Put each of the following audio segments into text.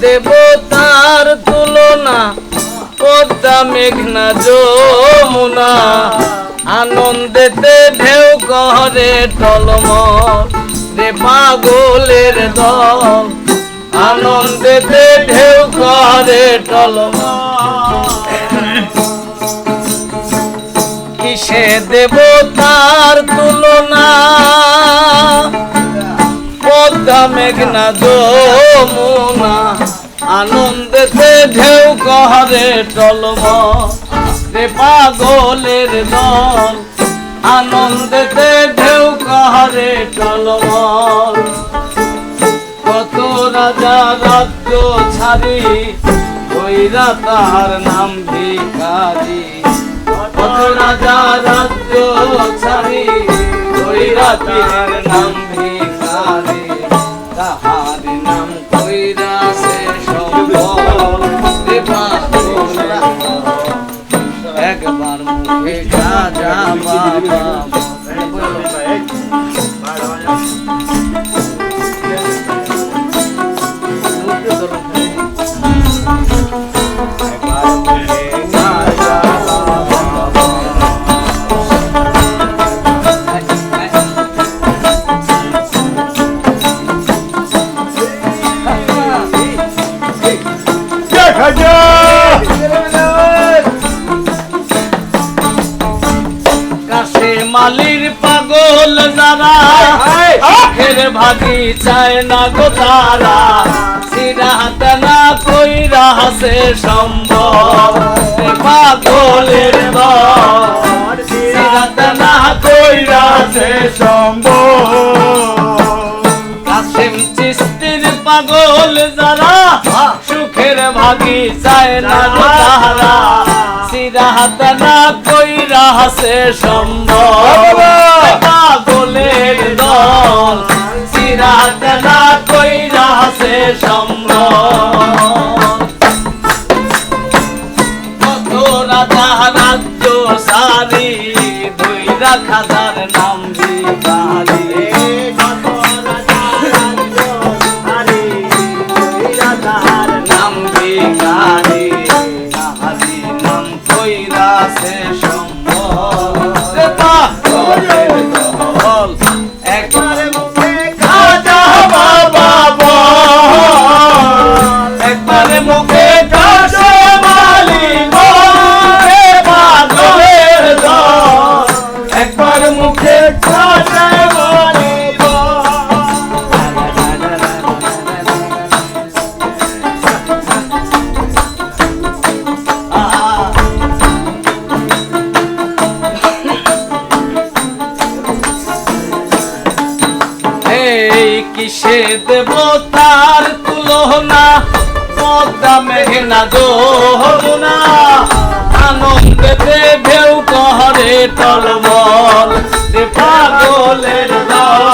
দেবতার তুলনা। পদ্মা মেঘনা যমুনা। আনন্দেতে ঢেউ করে টলম রে পাগলের দল। আনন্দেতে ঢেউ করে কিসে দেবতার তুলনা? পদ্মা মেঘনা যমুনা আনন্দেতে ঢেউ কহরে টলম। রে পাগলের দল আনন্দেতে ঢেউ কহরে টলম। কত রাজা রাজ্য ছাড়ি কইরা তাহার নাম ভিখারি। কত রাজা রাজ্য ছাড়ি কইরা তাহার নাম વિઠા જા બાબા બોલો পাগল যারা আখের ভাগি চায় না গো তারা। সিরাহাত না কইরা হাসে সম্ভব। পাগলের দল সিরাহাত না কইরা হাসে কাসিম চিস্তির পাগল যারা সুখের ভাগি চায় না গো তারা। সিরাহাত না কইরা হাসে সম্ভব। পাগলের দল না কইরা আছে সম্র কত রাজা রাজ্য সারি দুই রাখাদার দেবতার তুলনা পদ্মা মেঘনা যমুনা আনন্দেতে ঢেউ কহরে টলমল পাগলের দল।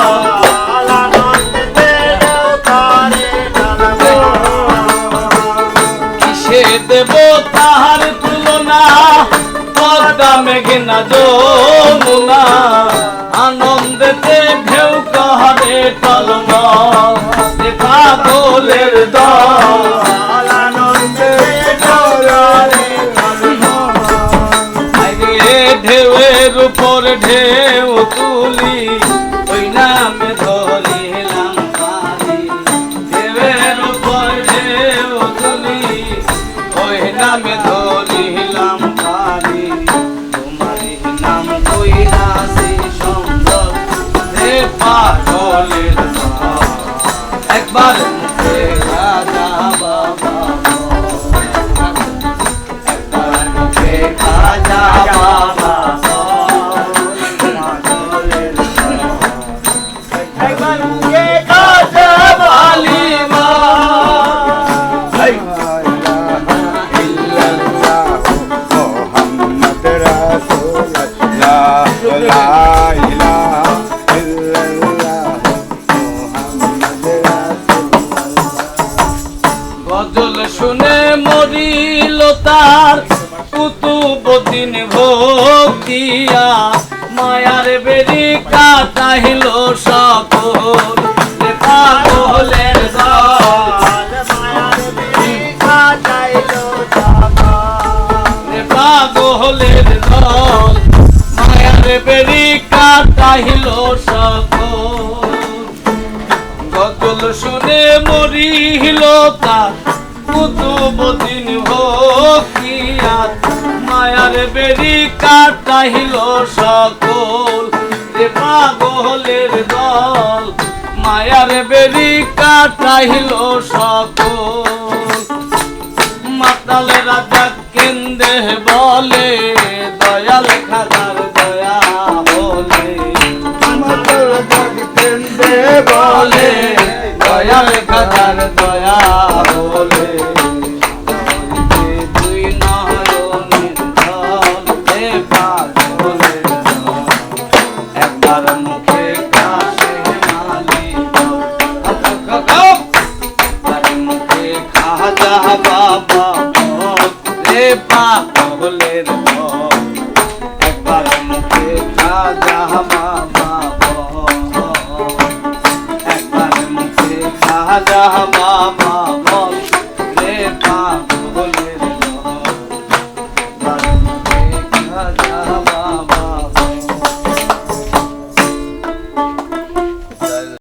কিসে দেবতার তুলনা পদ্মা মেঘনা যমুনা আনন্দেতে ঢেউ কহরে টলমল। পাগলের Vale. মরিল তার কুতুবদিন ভক্তিয়া মায়ার বেরি কাটাহিল সকল। পাগলের পাগলের দল সকল। গতল শুনে মরিল তার কুতুবদিন ভকিয়া মায়ার বেরি কাটাইল সকল। রে পাগলের দল, মায়ার বেরি কাটাইল সকল। মাতাল রাজা কেন্দ্রে বলে, দয়াল খাদার দয়া বলে। মাতাল জগতেন্দে বলে পাগলের